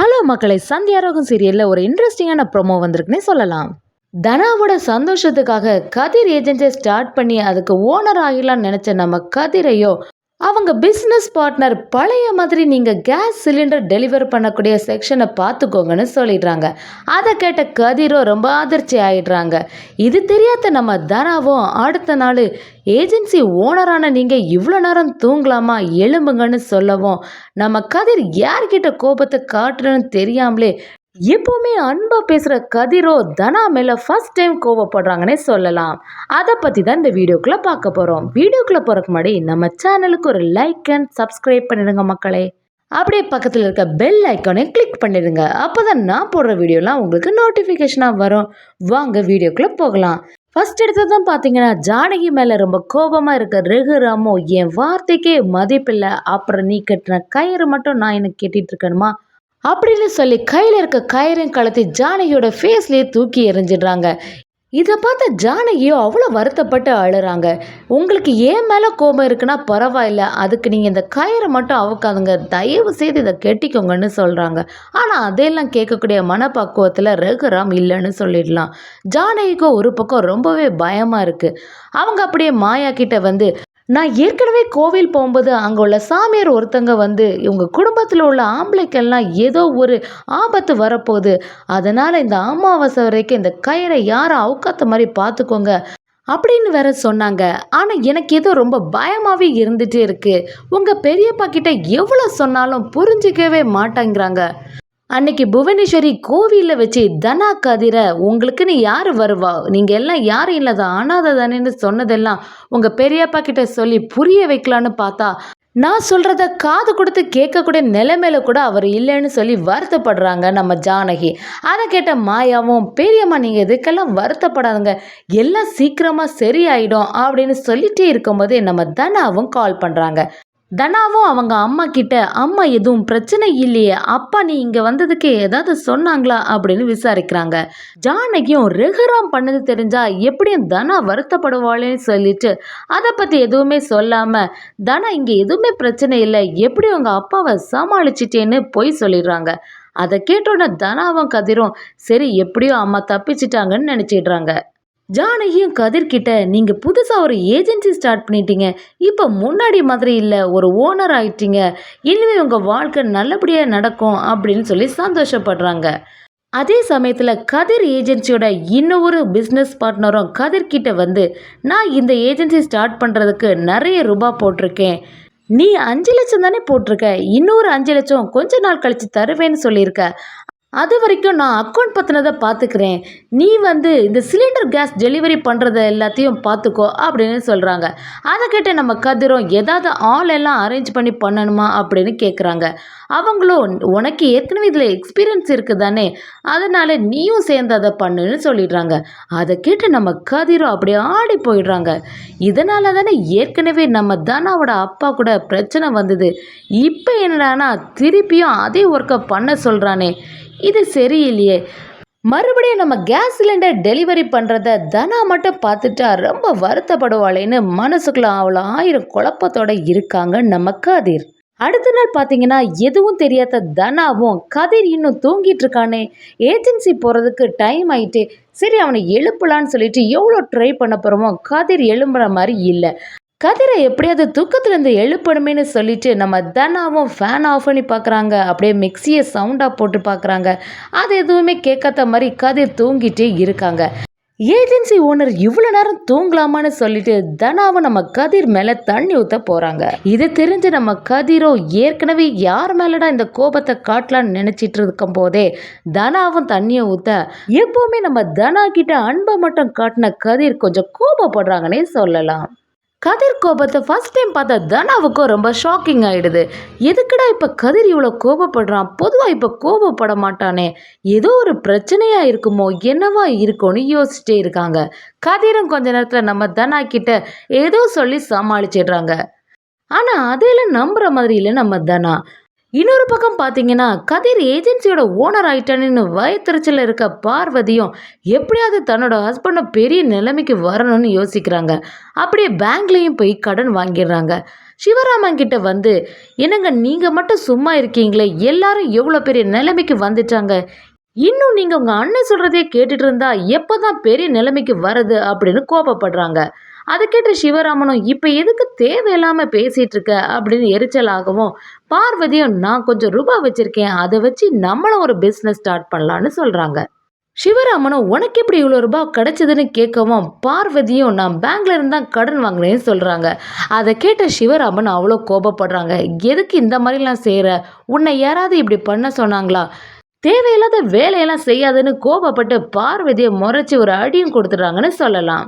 Hello மக்களை சந்தியாரோகம் சீரியலில் ஒரு இன்ட்ரெஸ்டிங்கான ப்ரொமோ வந்திருக்குன்னே சொல்லலாம். தனாவோட சந்தோஷத்துக்காக கதிர் ஏஜென்சியை ஸ்டார்ட் பண்ணி அதுக்கு ஓனர் ஆகிடலாம்னு நினச்ச நம்ம கதிரையோ அவங்க பிஸ்னஸ் பார்ட்னர் பழைய மாதிரி நீங்கள் கேஸ் சிலிண்டர் டெலிவர் பண்ணக்கூடிய செக்ஷனை பார்த்துக்கோங்கன்னு சொல்லிடுறாங்க. அதை கேட்ட கதிரோ ரொம்ப அதிர்ச்சி ஆயிடுறாங்க. இது தெரியாத நம்ம தனாவும் அடுத்த நாள் ஏஜென்சி ஓனரான நீங்கள் இவ்வளோ நேரம் தூங்கலாமா எழும்புங்கன்னு சொல்லவும் நம்ம கதிர் யார்கிட்ட கோபத்தை காட்டுறன்னு தெரியாமலே எப்போவுமே அன்பாக பேசுகிற கதிரோ தனா மேலே ஃபஸ்ட் டைம் கோவப்படுறாங்கன்னே சொல்லலாம். அதை பற்றி தான் இந்த வீடியோக்குள்ளே பார்க்க போகிறோம் வீடியோக்குள்ளே போகிறக்கு முன்னாடி நம்ம சேனலுக்கு ஒரு லைக் அண்ட் சப்ஸ்கிரைப் பண்ணிடுங்க மக்களே. அப்படியே பக்கத்தில் இருக்க பெல் ஐக்கானை கிளிக் பண்ணிடுங்க. அப்போ தான் நான் போடுற வீடியோலாம் உங்களுக்கு நோட்டிஃபிகேஷனாக வரும். வாங்க வீடியோக்குள்ளே போகலாம். ஃபர்ஸ்ட் எடுத்தது தான் பார்த்தீங்கன்னா ஜானகி மேலே ரொம்ப கோபமாக இருக்க ரகுராமோ என் வார்த்தைக்கே மதிப்பில்லை. அப்புறம் நீ கட்டின கயிறு மட்டும் நான் எனக்கு கேட்டிகிட்டு இருக்கணுமா? அப்படின்னு சொல்லி கையில் இருக்க கயிறையும் கலத்தி ஜானகியோட ஃபேஸ்லேயே தூக்கி எறிஞ்சிடுறாங்க. இதை பார்த்த ஜானகியோ அவ்வளோ வருத்தப்பட்டு அழுறாங்க. உங்களுக்கு ஏன் மேலே கோபம் இருக்குன்னா பரவாயில்ல அதுக்கு நீங்கள் இந்த கயிறை மட்டும் அவுக்காதுங்க தயவு செய்து இதை கெட்டிக்கோங்கன்னு சொல்கிறாங்க ஆனால் அதையெல்லாம் கேட்கக்கூடிய மனப்பக்குவத்தில் ரகுராம் இல்லைன்னு சொல்லிடலாம். ஜானகிக்கும் ஒரு பக்கம் ரொம்பவே பயமாக இருக்குது அவங்க அப்படியே மாயா கிட்ட வந்து நான் ஏற்கனவே கோவில் போகும்போது அங்கே உள்ள சாமியார் ஒருத்தங்க வந்து இவங்க குடும்பத்தில் உள்ள ஆம்பளைக்கெல்லாம் ஏதோ ஒரு ஆபத்து வரப்போகுது. அதனால் இந்த அமாவாசை வரைக்கும் இந்த கயிறை யாரும் அவுக்காத்த மாதிரி பார்த்துக்கோங்க அப்படின்னு வேற சொன்னாங்க. ஆனால் எனக்கு ஏதோ ரொம்ப பயமாகவே இருந்துகிட்டே இருக்குது உங்கள் பெரியப்பா கிட்ட எவ்வளோ சொன்னாலும் புரிஞ்சிக்கவே மாட்டேங்கிறாங்க. அன்னைக்கு புவனேஸ்வரி கோவிலில் வச்சு தனா கதிர உங்களுக்குன்னு யார் வருவா? நீங்கள் எல்லாம் யாரும் இல்லாத அனாதை தானேன்னு சொன்னதெல்லாம் உங்கள் பெரியப்பா கிட்ட சொல்லி புரிய வைக்கலான்னு பார்த்தா நான் சொல்கிறத காது கொடுத்து கேட்கக்கூடிய நிலைமையில கூட அவர் இல்லைன்னு சொல்லி வருத்தப்படுறாங்க நம்ம ஜானகி. அதை கேட்ட மாயாவும் பெரியம்மா நீங்கள் இதுக்கெல்லாம் வருத்தப்படாதுங்க. எல்லாம் சீக்கிரமாக சரியாயிடும் அப்படின்னு சொல்லிட்டே இருக்கும்போதே நம்ம தனாவும் கால் பண்ணுறாங்க தனாவும் அவங்க அம்மா கிட்ட அம்மா எதுவும் பிரச்சனை இல்லையே. அப்பா நீ இங்கே வந்ததுக்கு ஏதாவது சொன்னாங்களா? அப்படின்னு விசாரிக்கிறாங்க. ஜானகியும் ரெகுராம் பண்ணது தெரிஞ்சா எப்படியும் தனா வருத்தப்படுவாளேன்னு சொல்லிட்டு அதை பற்றி எதுவுமே சொல்லாமல் தனா இங்கே எதுவுமே பிரச்சனை இல்லை. எப்படி உங்கள் அப்பாவை சமாளிச்சிட்டேன்னு பொய் சொல்லிடுறாங்க. அதை கேட்டோன்னே தனாவும் கதிரும் சரி எப்படியோ அம்மா தப்பிச்சிட்டாங்கன்னு நினச்சிடுறாங்க. ஜானகியும் கதிர்கிட்ட நீங்கள் புதுசாக ஒரு ஏஜென்சி ஸ்டார்ட் பண்ணிட்டீங்க. இப்போ முன்னாடி மாதிரி இல்லை ஒரு ஓனர் ஆயிட்டீங்க. இனிமேல் உங்கள் வாழ்க்கை நல்லபடியாக நடக்கும் அப்படின்னு சொல்லி சந்தோஷப்படுறாங்க. அதே சமயத்தில் கதிர் ஏஜென்சியோட இன்னொரு பிஸ்னஸ் பார்ட்னரும் கதிர்கிட்ட வந்து நான் இந்த ஏஜென்சி ஸ்டார்ட் பண்ணுறதுக்கு நிறைய ரூபாய் போட்டிருக்கேன். நீ அஞ்சு லட்சம் தானே போட்டிருக்க. இன்னொரு அஞ்சு லட்சம் கொஞ்ச நாள் கழித்து தருவேன்னு சொல்லியிருக்க. அது வரைக்கும் நான் அக்கௌண்ட் பற்றினதை பார்த்துக்கிறேன். நீ வந்து இந்த சிலிண்டர் கேஸ் டெலிவரி பண்ணுறத எல்லாத்தையும் பார்த்துக்கோ அப்படின்னு சொல்கிறாங்க அதை கேட்ட நம்ம கதிரும் ஏதாவது ஆள் எல்லாம் அரேஞ்ச் பண்ணி பண்ணணுமா அப்படின்னு கேட்குறாங்க அவங்களும் உனக்கு ஏற்கனவே இதில் எக்ஸ்பீரியன்ஸ் இருக்குது தானே? அதனால் நீயும் சேர்ந்து அதை பண்ணுன்னு சொல்லிடுறாங்க. அதை கேட்டு நம்ம கதிரும் அப்படியே ஆடி போயிடுறாங்க. இதனால தானே ஏற்கனவே நம்ம தானாவோட அப்பா கூட பிரச்சனை வந்தது. இப்போ என்னடானா திருப்பியும் அதே ஒர்க்கை பண்ண சொல்கிறானே இது சரியில்லையே. மறுபடியும் நம்ம கேஸ் சிலிண்டர் டெலிவரி பண்ணுறத தனா மட்டும் பார்த்துட்டா ரொம்ப வருத்தப்படுவாளேன்னு மனசுக்குள்ள அவ்வளோ ஆயிரம் குழப்பத்தோட இருக்காங்க நம்ம கதிர். அடுத்த நாள் பார்த்தீங்கன்னா எதுவும் தெரியாத தனாவும் கதிர் இன்னும் தூங்கிட்டு இருக்கானே. ஏஜென்சி போகிறதுக்கு டைம் ஆயிட்டு. சரி அவனை எழுப்பலான்னு சொல்லிட்டு எவ்வளோ ட்ரை பண்ண போகிறோமோ கதிர் எழும்புற மாதிரி இல்லை. கதிரை எப்படியாவது தூக்கத்துலேருந்து எழுப்பணுமேனு சொல்லிட்டு நம்ம தனாவும் ஃபேன் ஆஃப் பண்ணி பார்க்குறாங்க அப்படியே மிக்சியை சவுண்டாக போட்டு பார்க்குறாங்க அது எதுவுமே கேட்காத மாதிரி கதிர் தூங்கிட்டே இருக்காங்க. ஏஜென்சி ஓனர் இவ்வளோ நேரம் தூங்கலாமான்னு சொல்லிட்டு தனாவும் நம்ம கதிர் மேலே தண்ணி ஊற்ற போகிறாங்க இது தெரிஞ்சு நம்ம கதிரோ ஏற்கனவே யார் மேலடா இந்த கோபத்தை காட்டலான்னு நினச்சிட்டு இருக்கும் போதே தனாவும் தண்ணியை ஊற்ற எப்போவுமே நம்ம தனா கிட்ட அன்பை மட்டும் காட்டின கதிர் கொஞ்சம் கோபப்படுறாங்கன்னே சொல்லலாம். கதிர் கோபத்தை ஃபர்ஸ்ட் டைம் பார்த்தா தனாவுக்கும் ரொம்ப ஷாக்கிங் ஆகிடுது எதுக்குடா இப்போ கதிர் இவ்வளோ கோபப்படுறான்? பொதுவாக இப்போ கோபப்பட மாட்டானே. ஏதோ ஒரு பிரச்சனையாக இருக்குமோ என்னவா இருக்கும்னு யோசிச்சுட்டே இருக்காங்க. கதிரும் கொஞ்ச நேரத்தில் நம்ம தனா கிட்ட ஏதோ சொல்லி சமாளிச்சிடுறாங்க. ஆனால் அதையெல்லாம் நம்புகிற மாதிரி இல்லை நம்ம தனா. இன்னொரு பக்கம் பார்த்தீங்கன்னா கதிர் ஏஜென்சியோட ஓனர் ஆயிட்டான்னு வயத்திருச்சில் இருக்க பார்வதியும் எப்படியாவது தன்னோட ஹஸ்பண்டை பெரிய நிலைமைக்கு வரணும்னு யோசிக்கிறாங்க. அப்படியே பேங்க்லேயும் போய் கடன் வாங்கிடுறாங்க. சிவராமன் கிட்ட வந்து என்னங்க நீங்கள் மட்டும் சும்மா இருக்கீங்களே? எல்லாரும் எவ்வளோ பெரிய நிலைமைக்கு வந்துட்டாங்க? இன்னும் நீங்கள் உங்கள் அண்ணன் சொல்கிறதே கேட்டுட்டு இருந்தா எப்போ தான் பெரிய நிலைமைக்கு வருது அப்படின்னு கோபப்படுறாங்க. அதை கேட்ட சிவராமனும் இப்போ எதுக்கு தேவையில்லாமல் பேசிகிட்டு இருக்க அப்படின்னு எரிச்சலாகவும் பார்வதியும் நான் கொஞ்சம் ரூபாய் வச்சுருக்கேன். அதை வச்சு நம்மளும் ஒரு பிஸ்னஸ் ஸ்டார்ட் பண்ணலான்னு சொல்கிறாங்க சிவராமனும் உனக்கு எப்படி இவ்வளோ ரூபாய் கிடைச்சதுன்னு கேட்கவும் பார்வதியும் நான் பேங்க்ல இருந்து தான் கடன் வாங்கினேன்னு சொல்கிறாங்க அதை கேட்ட சிவராமன் அவ்வளோ கோபப்படுறாங்க. எதுக்கு இந்த மாதிரிலாம் செய்கிற உன்னை யாராவது இப்படி பண்ண சொன்னாங்களா? தேவையில்லாத வேலையெல்லாம் செய்யாதுன்னு கோபப்பட்டு பார்வதியை முறைச்சி ஒரு அடியும் கொடுத்துட்றாங்கன்னு சொல்லலாம்.